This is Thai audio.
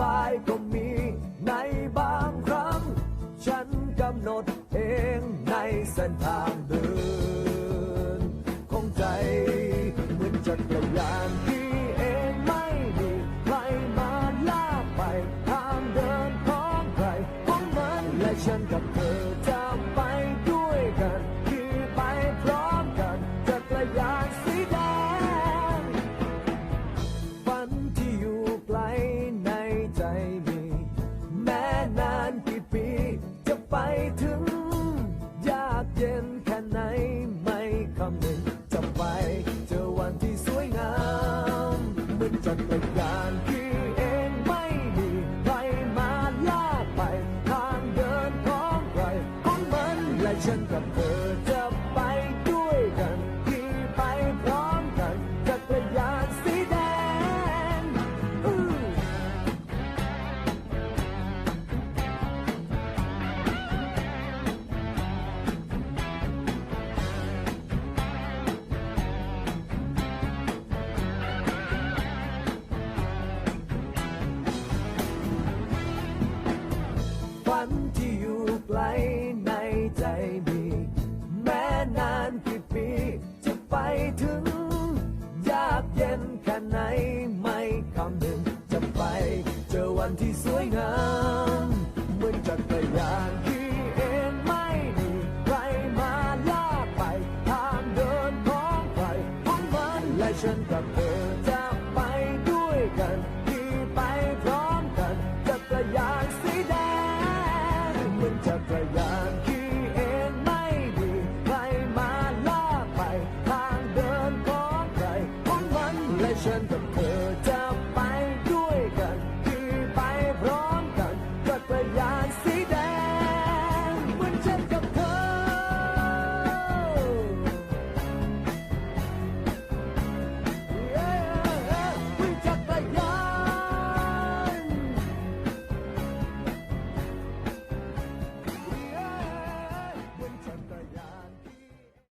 บายก็มีในบางครั้ง ฉันกำหนดเองในเส้นทางเดิน ของใจ เหมือนจักรยานที่เองไม่มีใครมาลากไปทางเดินของใครของมันและฉันกับเธอ เย็นแค่ไหนไม่คำนึงจะไปเจอวันที่สวยงามเมื่อจักรยานคือเองไม่มีใครมาลากไป ทางเดินของใครของมันและฉันกับเธอ ไหลในใจมี แม้นานกี่ปีจะไปถึง ยากเย็นแค่ไหนไม่คำหนึ่งจะไป เจอวันที่สวยงามเหมือนจักรยานที่เองไม่มีใครมาลากไป ทางเดินของใครของมันและฉันกับเธอ Center.